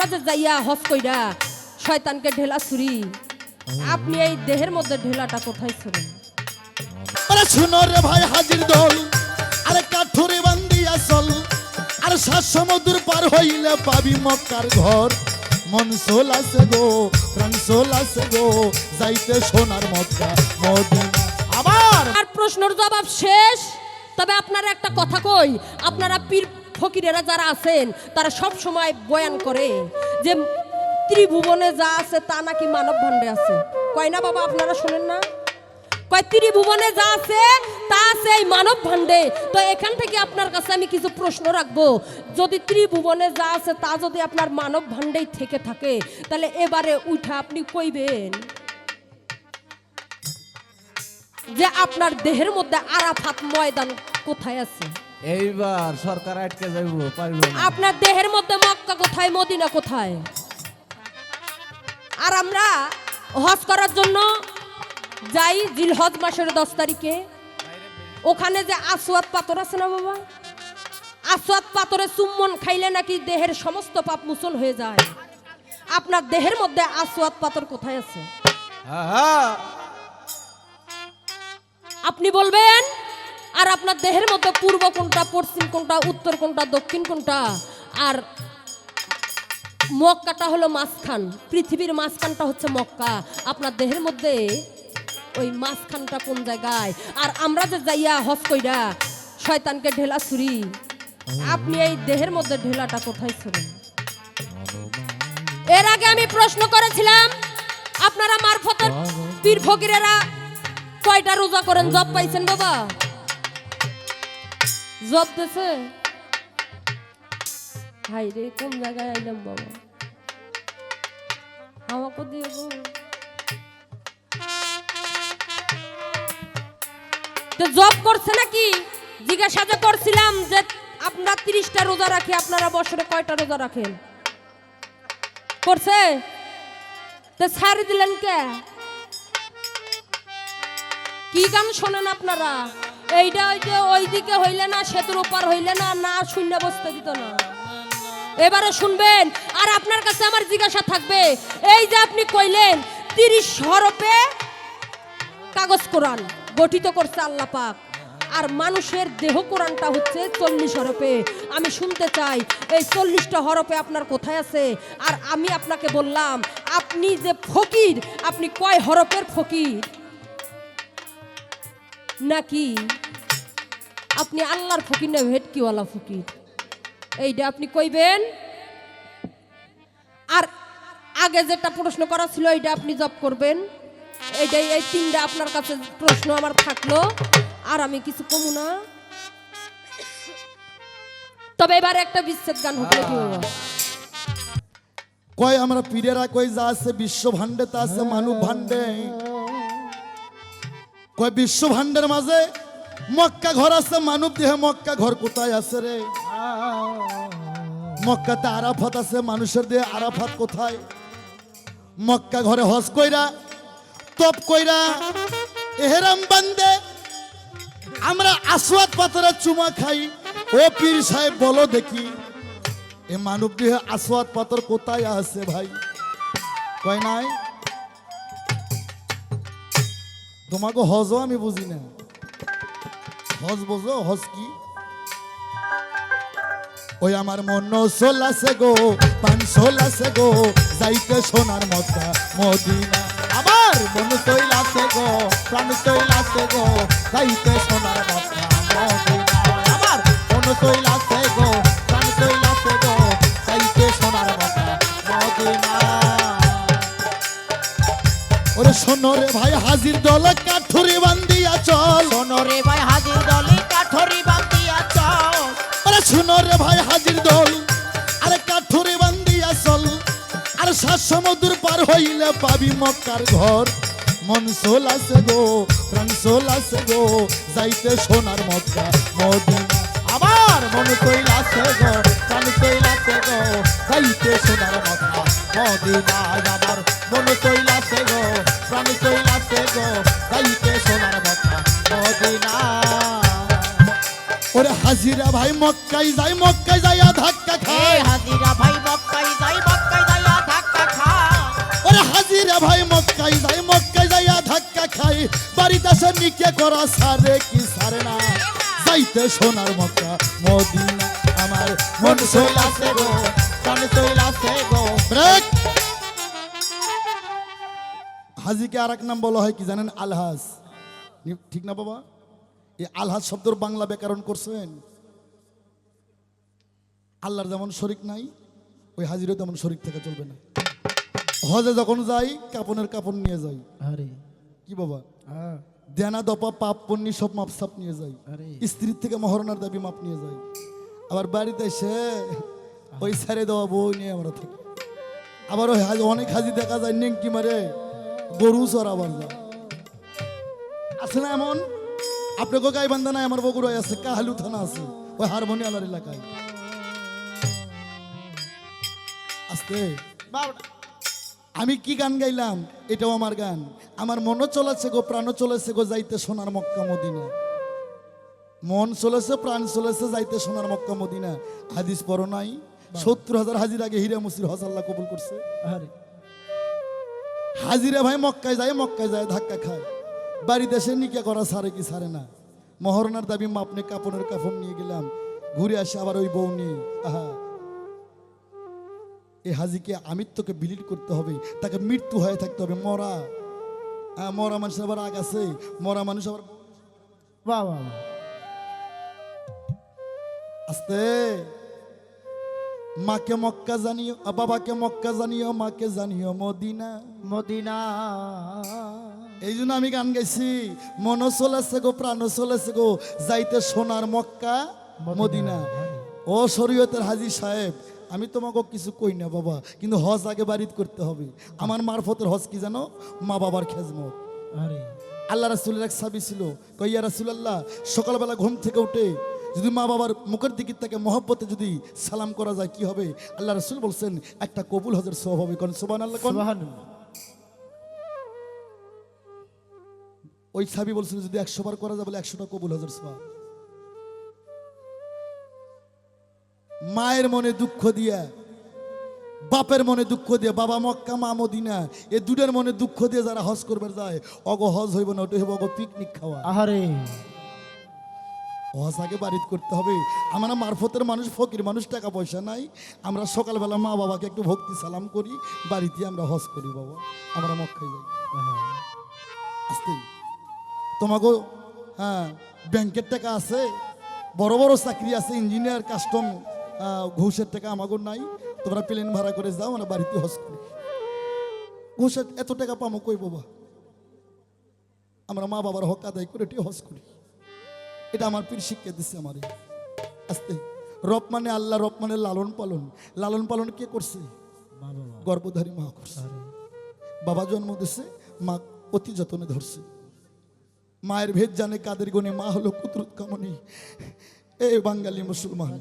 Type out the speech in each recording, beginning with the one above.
আমরা যে যাইয়া হস কইরা শয়তানকে ঢেলা ছুরি। আপনি এই দেহের মধ্যে ঢেলাটা কোথায় ছুরেন আরে শুনো রে ভাই হাজির দল আরে কাঠুরে বান্দি আসল আর সাত সমুদ্র পার হইলে পাবি মক্কার ঘর। মন সোল আছে গো প্রাণ সোল আছে গো যাইতে সোনার মক্কা মদিনা। আবার আর প্রশ্নের জবাব শেষ। তবে আপনারা একটা কথা কই আপনারা পীর ফকিরেরা যারা আছেন, তারা সব সময় বয়ান করে যে ত্রিভুবনে যা আছে তা নাকি মানব ভাণ্ডে আছে। কয় না বাবা, আপনারা শোনেন না? কয়, ত্রিভুবনে যা আছে, তা আছে এই মানব ভাণ্ডে তো এখান থেকে আপনার কাছে আমি কিছু প্রশ্ন রাখব। যদি ত্রিভুবনে যা আছে তা যদি আপনার মানব ভাণ্ডেই থেকে থাকে, তাহলে এবারে উঠা আপনি কইবেন যে আপনার দেহের মধ্যে আরাফাত ময়দান কোথায় আছে? এইবার সরকার আটকে যাইব পারব আপনার দেহের মধ্যে মক্কা কোথায় মদিনা কোথায়? আর আমরা হজ করার জন্য যাই জিলহজ মাসের দশ তারিখে। ওখানে যে আসোয়াদ পাথর আছে না বাবা? আসোয়াদ পাথরে চুম্বন খাইলে নাকি দেহের সমস্ত পাপ মুসল হয়ে যায়। আপনার দেহের মধ্যে আসোয়াদ পাথর কোথায় আছে? হ্যাঁ। আপনি বলবেন? আর আপনার দেহের মধ্যে পূর্ব কোনটা, পশ্চিম কোনটা, উত্তর কোনটা, দক্ষিণ কোনটা? আর মক্কাটা হলো মাঝখান। পৃথিবীর মাঝখানটা হচ্ছে মক্কা। আপনার দেহের মধ্যে ওই মাঝখানটা কোন জায়গায়? আর আমরা যে যাইয়া হজ কইরা শয়তানকে ঢেলা ছুরি, আপনি এই দেহের মধ্যে ঢেলাটা কোথায় ছুরেন এর আগে আমি প্রশ্ন করেছিলাম, আপনারা মারফতের পীর ফকিরেরা কয়টা রোজা করেন? জব পাইছেন বাবা? জব দেছে? রে, কোন জায়গায় আইলাম বাবা? আমাকে দিয়ে জব করছে নাকি? জিজ্ঞাসা যে করছিলাম যে আপনারা তিরিশটা রোজা রাখি, আপনারা বছরে কয়টা রোজা রাখেন? করছে? তো ছাড়ি দিলেন কে? কি গান শোনেন আপনারা? এইটা ওই যে ওইদিকে হইলে না, সেতুর ওপার হইলে না না শূন্য বসতে দিত না। এবারে শুনবেন, আর আপনার কাছে আমার জিজ্ঞাসা থাকবে, এই যে আপনি কইলেন, তিরিশ হরপে কাগজ কোরআন, গঠিত করছে আল্লাহ পাক, আর মানুষের দেহ কোরআনটা হচ্ছে চল্লিশ হরপে আমি শুনতে চাই, এই চল্লিশটা হরপে আপনার কোথায় আছে? আর আমি আপনাকে বললাম, আপনি যে ফকির, আপনি কয় হরপের ফকির? নাকি? আপনি আল্লাহর ফকির না, ভেটকিওয়ালা ফকির। এইটা আপনি কইবেন? আর আগে যেটা প্রশ্ন করা ছিল এইটা আপনি জব করবেন। এইটাই এই তিনটা আপনার কাছে প্রশ্ন আমার থাকল, আর আমি কিছু কমু না। তবে এবার একটা বিচ্ছেদ গান কি কয় আমরা পীরেরা কই যা আছে, বিশ্ব ভান্ডে তা আছে মানব ভান্ডে কয় বিশ্ব ভান্ডের মাঝে মক্কা ঘর আছে, মানব দেহে মক্কা ঘর কোথায় আছে রে? মক্কাতে আরাফাত আছে, মানুষের দেহে আরাফাত কোথায়? মক্কা ঘরে হজ কইরা, তপ কইরা, এহেরাম বান্দে, আমরা আসওয়াদ পাথরের চুমা খাই। ও পীর সাহেব, বলো দেখি, এ মানব দেহে আসওয়াদ পাথর কোথায় আছে ভাই? কয় নাই? তোমাকে হজও আমি বুঝি না হজ বোঝো হজ কি? ওই আমার মন সোল আছে গো, পান সোল আছে গো, যাইতে সোনার মক্কা, মদিনা। আমার মন আছে গো, প্রাণ আছে গো, যাইতে সোনার মক্কা, মদিনা। আমার মন তৈল ভাই হাজির দল কাঠুরি বান্দিয়া চল। সোনরে ভাই হাজির দলে কাঠরি বান্দিয়া চল। আরে শুনো রে ভাই হাজির দল আরে কাঠুরি বান্দিয়া চল। আর সাত সমুদ্র পার হইলে পাবি মক্কার ঘর। মন সোল আছে গো প্রাণ সোল আছে গো যাইতে সোনার মক্কা মদিনা। আমার মন তৈল আছে গো প্রাণ তৈল আছে গো যাইতে সোনার মক্কা মদিনা আমার মন তৈল আছে গো। সোনার ওরে হাজিরা ভাই মক্কাই যাই মক্কাই যাইয়া ধাক্কা হাজিরা ভাই মক্কাই যাই মক্কাই যাইয়া ধাক্কা খায় ওরে হাজিরা ভাই মক্কাই যাই মক্কাই যাইয়া ধাক্কা বাড়িতে নিকে করা সারে কি সারে না। যাইতে সোনার মক্কা মদিনা। আমার মন চইলাছে গো প্রাণ চইলাছে গো। হাজিকে আর এক নাম বলা হয় কি জানেন? আলহাজ। ঠিক না বাবা? এই আলহাজ শব্দর বাংলা ব্যাকরণ করছেন। আল্লাহর যেমন শরিক নাই ওই হাজিরও তেমন শরিক থেকে চলবে না। হজে যখন যাই কাপনের কাপড় নিয়ে যাই। আরে। কি বাবা? হ্যাঁ। দেনা দপা পাপ পণ্যি সব মাপ সাপ নিয়ে যাই। আরে। স্ত্রীর থেকে মহরণার দাবি মাপ নিয়ে যাই। আবার বাড়িতে এসে ওই ছেড়ে দেওয়া বউ নিয়ে আমরা থাকি। আবার ওই অনেক হাজি দেখা যায় নেংকি মারে। গরু আবার যায় আছে না এমন? আপনাকে গাইবান্ধা নাই আমার বগুড়ায় আছে কাহালু থানা আছে ওই হারমোনিয়ালার এলাকায়। আস্তে। আমি কি গান গাইলাম? এটাও আমার গান। আমার মনও চলেছে গো প্রাণও চলেছে গো যাইতে সোনার মক্কা মদিনা। মন চলেছে প্রাণ চলেছে যাইতে সোনার মক্কা মদিনা। হাদিস পড়ো নাই। সত্তর হাজার হাজির আগে হিরা মুসির হজাল্লা কবুল করছে। আরে হাজিরা ভাই মক্কায় যায় মক্কায় যায় ধাক্কা খায়। বাড়ি দেশে নিকা করা সারে কি সারে না। মহরণার দাবি মাপনে কাপড়ের কাপড় নিয়ে গেলাম। ঘুরে আসে আবার ওই বউ নিয়ে। আহা। এই হাজিকে আমিত্বকে বিলীন করতে হবে। তাকে মৃত্যু হয়ে থাকতে হবে মরা। আহ, মরা মানুষের আবার আগ আছে। মরা মানুষ আবার বাহ বাহ। আস্তে। মাকে মক্কা জানিও বাবাকে মক্কা জানিও মাকে জানিও মদিনা। মদিনা। এই জন্য আমি গান গাইছি মনও চলেছে গো প্রাণও চলেছে গো যাইতে সোনার মক্কা মদিনা। ও শরীয়তের হাজি সাহেব আমি তোমাকে কিছু কই না বাবা কিন্তু হজ আগে বাড়িতে করতে হবে। আমার মারফতের হজ কি জানো? মা বাবার খেজমত। আরে। আল্লাহ রাসুলের এক সাবি ছিল কইয়া রাসুলাল্লাহ সকালবেলা ঘুম থেকে উঠে যদি মা বাবার মুখের দিকে থেকে মহব্বতে যদি সালাম করা যায় কি হবে? আল্লাহ রাসুল বলছেন একটা কবুল হজের সব হবে। সোবান আল্লাহ ওই সাবি বলছিল যদি একশো বার করা যায় বলে একশোটা কবুল হাজার সোয়া মায়ের মনে দুঃখ দিয়া বাপের মনে দুঃখ দিয়ে বাবা মক্কা মা মদিনা এ দুটার মনে দুঃখ দিয়ে যারা হজ করবে যায় অগ হজ হইব না ওটা হইব অগ পিকনিক খাওয়া। আহারে। হজ আগে বাড়িতে করতে হবে। আমরা মারফতের মানুষ, ফকির মানুষ টাকা পয়সা নাই। আমরা সকালবেলা মা বাবাকে একটু ভক্তি সালাম করি বাড়িতে আমরা হজ করি বাবা। আমরা মক্কায় যাই। আসতে। তোমাকে হ্যাঁ ব্যাংকের টাকা আছে, বড় বড় চাকরি আছে, ইঞ্জিনিয়ার, কাস্টম ঘুষের টাকা আমাকে নাই। তোমরা প্লেন ভাড়া করে যাও, আমরা বাড়িতে হজ করি। ঘুষের এত টাকা পামো কই বাবা? আমরা মা বাবার হক আদায় করে এটি হজ করি। এটা আমার পীর শিক্ষা দিচ্ছে আমারে। আস্তে। রব মানে আল্লাহ রব মানে লালন পালন। লালন পালন কে করছে? গর্ভধারী মা করছে। বাবা জন্ম দিছে মা অতি যত্নে ধরছে। মায়ের ভেদ জানে কাদের গুণে মা হলো কুদরত কামনি। এ বাঙালি মুসলমান।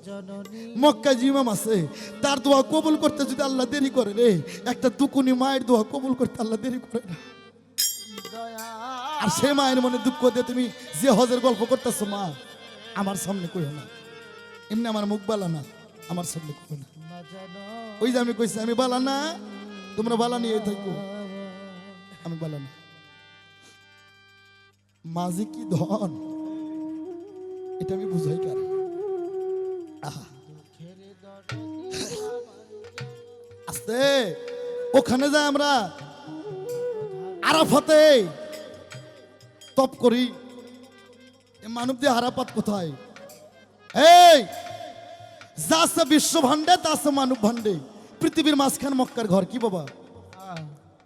মক্কা জিমাম আছে তার দোয়া কবুল করতে যদি আল্লাহ দেরি করে রে একটা দুকুনি মায়ের দোয়া কবুল করতে আল্লাহ দেরি করে না। আর সে মায়ের মনে দুঃখ দিয়ে তুমি যে হজের গল্প করতেছো মা, আমার সামনে কইও না। এমনি আমার মুখ বালা না, আমার সামনে কইও না। ওই যে আমি কইছি, আমি বালা না, তোমরা বালা নিয়ে থাকো। আমি বালা না। মাঝে কি ধন, এটা আমি বুঝাই কার? আস্তে, ওখানে যাই আমরা। আরাফাতে তপ করি। এ মানব দিয়ে হারাপাত কোথায়? এই, যা বিশ্ব ভান্ডে তা আছে মানব ভান্ডে পৃথিবীর মাঝখান মক্কার ঘর, কি বাবা?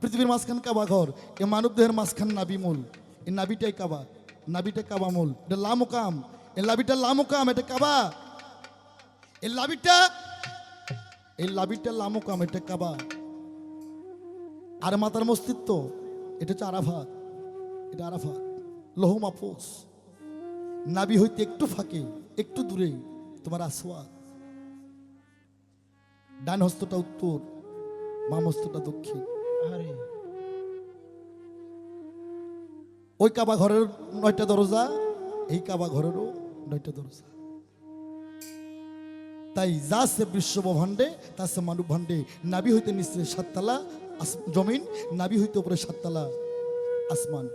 পৃথিবীর মাঝখান কাবা ঘর, এ মানব দেহের মাঝখান নাবি মূল। এ নাবিটাই কাবা নাবিটা কাবা মূল। এটা লামুকাম। এ লাবিটা লামুকাম, এটা কাবা। এ লাবিটা এই লাবিটা লামুকাম, এটা কাবা। আর মাতার মস্তিত্ব, এটা হচ্ছে আরাফাত। এটা আরাফাত। লহু মাফুস নাবি হইতে একটু ফাঁকে একটু দূরে তোমার আসওয়াদ। ডান হস্তটা উত্তর বাম হস্তটা দক্ষিণ। ওই কাবা ঘরের নয়টা দরজা এই কাবা ঘরেরও নয়টা দরজা। তাই যা সে বিশ্ব ব্রহ্মাণ্ডে তা সে মানব ভাণ্ডে নাবি হইতে নিচে সাততলা জমিন নাবি হইতে উপরে সাততলা আসমান।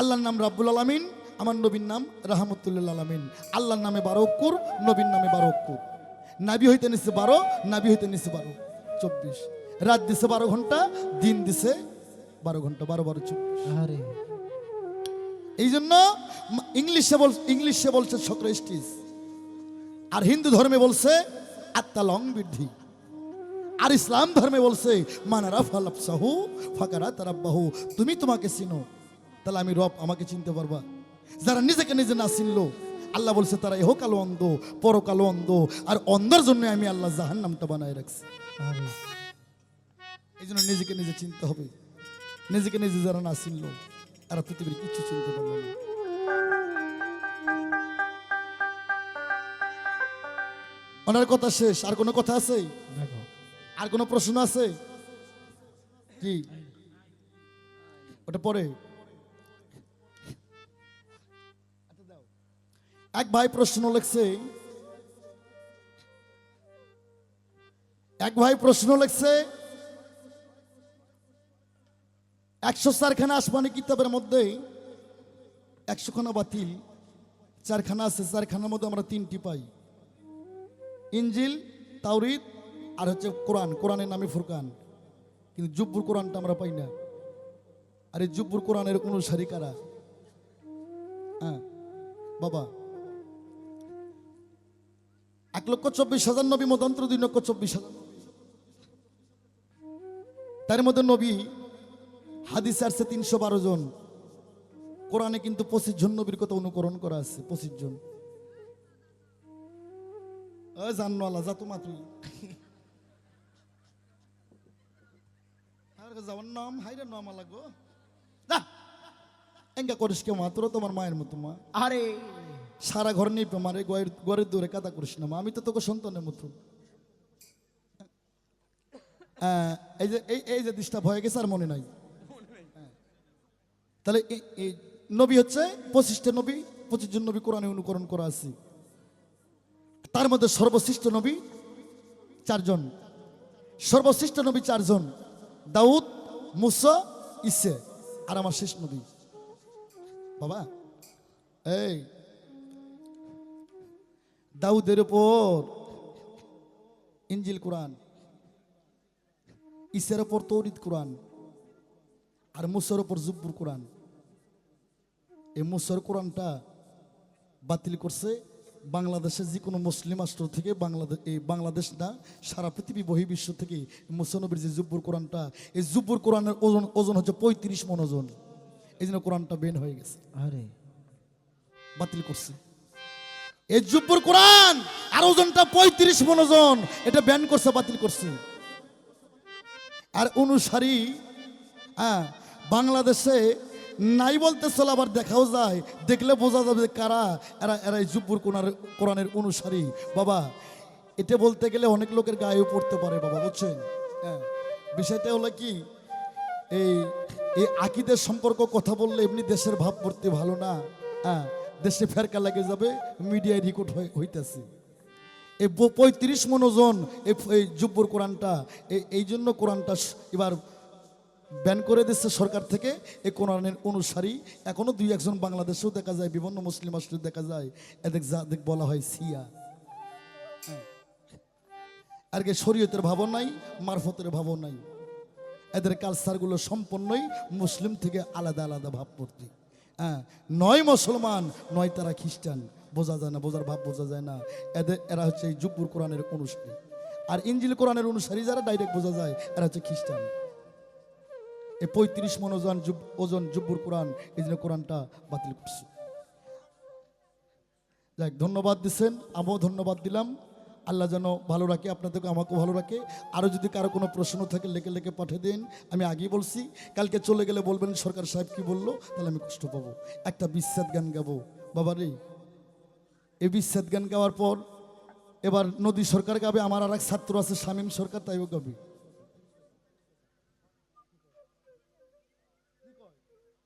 আল্লাহর নাম রাব্বুল আলামিন আমার নবীর নাম রাহমতুল্লাহ আলামিন। আল্লাহর নামে বারো অক্ষর নবীর নামে বারো অক্ষর নাবি হইতে নিছে বারো নাবি হইতে নিছে বারো। চব্বিশ। রাত দিছে বারো ঘণ্টা দিন দিছে বারো ঘণ্টা বারো বারো চব্বিশ। আরে এই জন্য ইংলিশে বল ইংলিশে বলছে সক্রেস্টিস। আর হিন্দু ধর্মে বলছে আত্মা লং বৃদ্ধি। আর ইসলাম ধর্মে বলছে মানারা ফালাফসাহু ফাকারা তারাব্বাহু তুমি তোমাকে চিনো। তাহলে আমি রব আমাকে চিনতে পারবা। যারা নিজেকে নিজে না চিনলো আল্লাহ বলছে তারা এহকালো অন্ধ পরকালো অন্ধ আর অন্ধর জন্য আমি আল্লাহ জাহান নামটা বানায় রাখছি। এই জন্য নিজেকে নিজে চিনতে হবে। নিজেকে নিজে যারা না চিনলো তারা পৃথিবীর কিছু চিনতে পারল না। ওনার কথা শেষ। আর কোনো কথা আছে? দেখো। আর কোনো প্রশ্ন আছে? কি ওটা পরে। এক ভাই প্রশ্ন লিখছে, এক ভাই প্রশ্ন লিখছে, একশো চারখানা আসমানি কিতাবের মধ্যে একশো খানা বাতিল, চারখানা আছে, চারখানার মধ্যে আমরা তিনটি পাই। ইঞ্জিল তাওরিদ আর হচ্ছে কোরআন, কোরআনের নামে ফুরকান। কিন্তু জুব্বুর কোরআনটা আমরা পাই না। আর এই জুব্বুর কোরআনের অনুসারী কারা? বাবা। এক লক্ষ চব্বিশ হাজার নবী মতান্তর দুই লক্ষ চব্বিশ হাজার তার মধ্যে নবী, হাদিস আসছে তিনশো বারো জন। কোরআনে কিন্তু পঁচিশ জন নবীর কথা অনুকরণ করা আছে, পঁচিশ জন। ওই জানো আল্লাহ যা তোমা তুই। যাওয়ার নাম হাইরে নাম লাগো না এঙ্গা করিস কে মা তোরা তোমার মায়ের মতো মা আরে সারা ঘর নেই মারে গয়ের ঘরের দূরে কাদা করিস না মা আমি তো তোকে সন্তানের মতো এই যে এই এই যে ডিস্টার্ব হয়ে গেছে আর মনে নাই। তাহলে এই- এই নবী হচ্ছে পঁচিশটা নবী পঁচিশ জন নবী কোরআনে অনুকরণ করা আছে। তার মধ্যে সর্বশ্রেষ্ঠ নবী চারজন। সর্বশ্রেষ্ঠ নবী চারজন। দাউদ মুসা ইসে। আর আমার শেষ নবী বাবা, এই, দাউদের উপর ইঞ্জিল কোরআন ইসের ওপর তৌরিদ কোরআন, আর মুসার ওপর জুব্বুর কোরআন। এই মুসার কোরআনটা বাতিল করছে বাংলাদেশের যে কোনো মুসলিম রাষ্ট্র থেকে বাংলাদেশ এই বাংলাদেশ না, সারা পৃথিবী বহির্বিশ্ব থেকে মুসানবীর যে জুব্বুর কোরআনটা, এই জুব্বুর কোরআনের ওজন ওজন হচ্ছে পঁয়ত্রিশ মন ওজন। এই জন্য কোরআনটা বেন হয়ে গেছে। আরে। বাতিল করছে। এই জুব্বুর কোরআন আর ওজনটা পঁয়ত্রিশ মন ওজন এটা ব্যান করছে বাতিল করছে। আর অনুসারী হ্যাঁ বাংলাদেশে নাই বলতে চলে আবার দেখাও যায়। দেখলে বোঝা যাবে যে কারা এরা এরা এই জুব্বুর কোরআনের কোরআনের অনুসারী। বাবা এটা বলতে গেলে অনেক লোকের গায়েও পড়তে পারে বাবা বুঝছেন? হ্যাঁ বিষয়টা হলো কি এই এই আকিদের সম্পর্ক, কথা বললে এমনি দেশের ভাবমূর্তি ভালো না। হ্যাঁ দেশে ফেরকা লাগে যাবে, মিডিয়ায় রেকর্ড হইতেছে। এই পঁয়ত্রিশ মনোজন এই এই কোরআনটা এই- জন্য কোরআনটা এবার ব্যান করে দিচ্ছে সরকার থেকে। এই কোরআনের অনুসারী এখনও দুই একজন বাংলাদেশেও দেখা যায়, বিভিন্ন মুসলিম রাষ্ট্রে দেখা যায়। এদের যাদের বলা হয় সিয়া হ্যাঁ। আর কি শরীয়তের ভাবও নাই, মারফতের ভাবও নাই। এদের কালচারগুলো সম্পূর্ণই মুসলিম থেকে আলাদা আলাদা ভাবমূর্তি হ্যাঁ নয় মুসলমান, নয় তারা খ্রিস্টান। বোঝা যায় না, বোঝার ভাব বোঝা যায় না। এদের, এরা হচ্ছে এই জুব্বুর কোরআনের অনুসারী। আর ইঞ্জিল কোরআনের অনুসারী যারা ডাইরেক্ট বোঝা যায়, এরা হচ্ছে খ্রিস্টান। এই পঁয়ত্রিশ মন ওজন ওজন জুব্বুর কোরআন, এই জন্য কোরআনটা বাতিল করছে। যাক, ধন্যবাদ দিচ্ছেন আমিও ধন্যবাদ দিলাম। আল্লাহ যেন ভালো রাখে, আপনাদেরকে আমাকেও ভালো রাখে। আরও যদি কারও কোনো প্রশ্ন থাকে, লেখে লেখে পাঠিয়ে দিন। আমি আগেই বলছি, কালকে চলে গেলে বলবেন, সরকার সাহেব কি বলল? তাহলে আমি কষ্ট পাবো। একটা বিশ্বাদ গান গাবো। বাবা রে, এই বিশ্বাদ গান গাওয়ার পর এবার নদী সরকার গাবে, আমার আর এক ছাত্র আছে, শামীম সরকার, তাইও গাবে।